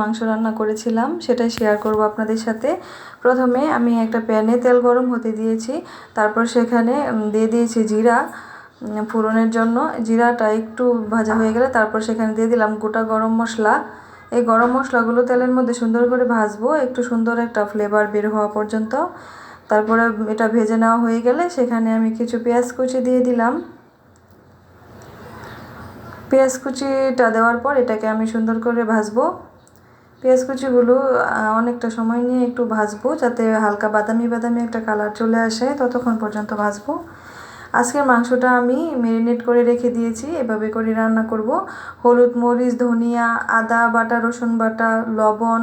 মাংস রান্না করেছিলাম, সেটাই শেয়ার করব আপনাদের সাথে। প্রথমে আমি একটা প্যানে তেল গরম হতে দিয়েছি, তারপর সেখানে দিয়ে দিয়েছি জিরা ফোড়নের জন্য। জিরাটা একটু ভাজা হয়ে গেলে তারপর সেখানে দিয়ে দিলাম গোটা গরম মশলা। এই গরম মশলাগুলো তেলের মধ্যে সুন্দর করে ভাজবো, একটু সুন্দর একটা ফ্লেভার বের হওয়া পর্যন্ত। তারপরে এটা ভেজে নেওয়া হয়ে গেলে সেখানে আমি কিছু পেঁয়াজ কুচি দিয়ে দিলাম। পেঁয়াজ কুচিটা দেওয়ার পর এটাকে আমি সুন্দর করে ভাজবো। পেঁয়াজ কুচিগুলো অনেকটা সময় নিয়ে একটু ভাজবো যাতে হালকা বাদামি বাদামি একটা কালার চলে আসে, ততক্ষণ পর্যন্ত ভাজবো। আজকের মাংসটা আমি ম্যারিনেট করে রেখে দিয়েছি, এভাবে করে রান্না করব। হলুদ মরিচ, ধনিয়া, আদা বাটা, রসুন বাটা, লবণ,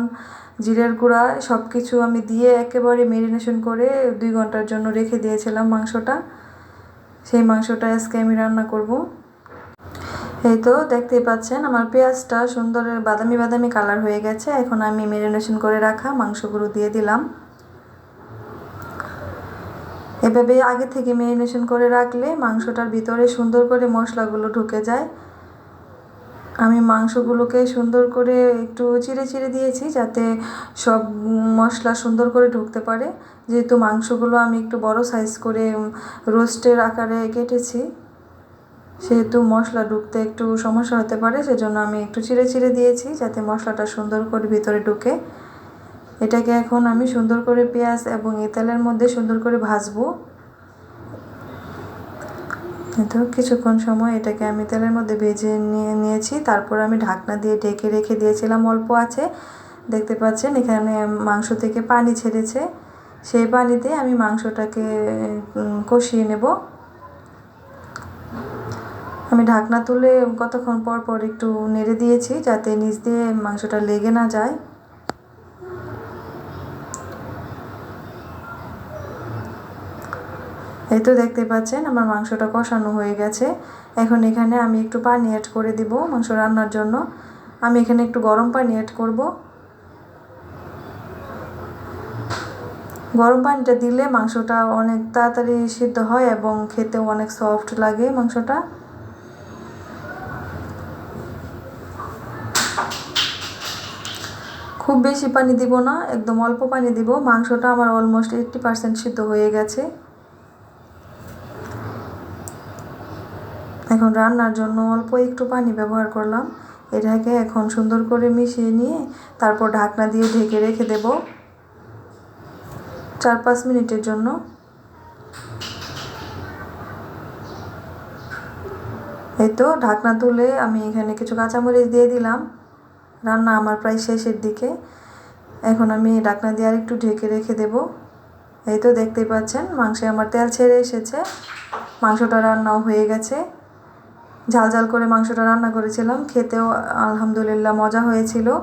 জিরের গুঁড়া সব কিছু আমি দিয়ে একেবারে ম্যারিনেশন করে দুই ঘণ্টার জন্য রেখে দিয়েছিলাম মাংসটা। সেই মাংসটা আজকে আমি রান্না করব। এই তো দেখতেই পাচ্ছেন, আমার পেঁয়াজটা সুন্দর বাদামি বাদামি কালার হয়ে গেছে, এখন আমি ম্যারিনেশন করে রাখা মাংসগুলো দিয়ে দিলাম। এভাবে আগে থেকে ম্যারিনেশন করে রাখলে মাংসটার ভিতরে সুন্দর করে মশলাগুলো ঢুকে যায়। আমি মাংসগুলোকে সুন্দর করে একটু চিড়ে চিড়ে দিয়েছি যাতে সব মশলা সুন্দর করে ঢুকতে পারে। যেহেতু মাংসগুলো আমি একটু বড় সাইজ করে রোস্টের আকারে কেটেছি। সেহেতু মশলা ঢুকতে একটু সমস্যা হতে পারে, সেজন্য আমি একটু চিড়ে চিড়ে দিয়েছি যাতে মশলাটা সুন্দর করে ভিতরে ঢুকে। এটাকে এখন আমি সুন্দর করে পেঁয়াজ এবং এই তেলের মধ্যে সুন্দর করে ভাজবো। তো কিছুক্ষণ সময় এটাকে আমি তেলের মধ্যে ভেজে নিয়ে নিয়েছি, তারপর আমি ঢাকনা দিয়ে ঢেকে রেখে দিয়েছিলাম অল্প আছে। দেখতে পাচ্ছেন এখানে মাংস থেকে পানি ছেড়েছে, সেই পানিতে আমি মাংসটাকে কষিয়ে নেব। আমি ঢাকনা তুলে কতক্ষণ পর পর একটু নেড়ে দিয়েছি যাতে নিচ দিয়ে মাংসটা লেগে না যায়। এই তো দেখতে পাচ্ছেন আমার মাংসটা কষানো হয়ে গেছে। এখন এখানে আমি একটু পানি অ্যাড করে দিব মাংস রান্নার জন্য। আমি এখানে একটু গরম পানি অ্যাড করব। গরম পানিটা দিলে মাংসটা অনেক তাড়াতাড়ি সিদ্ধ হয় এবং খেতেও অনেক সফট লাগে মাংসটা। খুব বেশি পানি দিব না, একদম অল্প পানি দিব। মাংসটা আমার অলমোস্ট এইট্টি পার্সেন্ট সিদ্ধ হয়ে গেছে। এখন রান্নার জন্য অল্প একটু পানি ব্যবহার করলাম। এটাকে এখন সুন্দর করে মিশিয়ে নিয়ে তারপর ঢাকনা দিয়ে ঢেকে রেখে দেব। চার পাঁচ মিনিটের জন্য। এই তো ঢাকনা তুলে আমি এখানে কিছু কাঁচামরিচ দিয়ে দিলাম। রান্না আমার প্রায় শেষের দিকে। এখন আমি ডাকনা দিয়ে আর একটু ঢেকে রেখে দেব। এই তো দেখতেই পাচ্ছেন, মাংসে আমার তেল ছেড়ে এসেছে। মাংসটা রান্নাও হয়ে গেছে। ঝাল ঝাল করে মাংসটা রান্না করেছিলাম, খেতেও আলহামদুলিল্লাহ মজা হয়েছিল।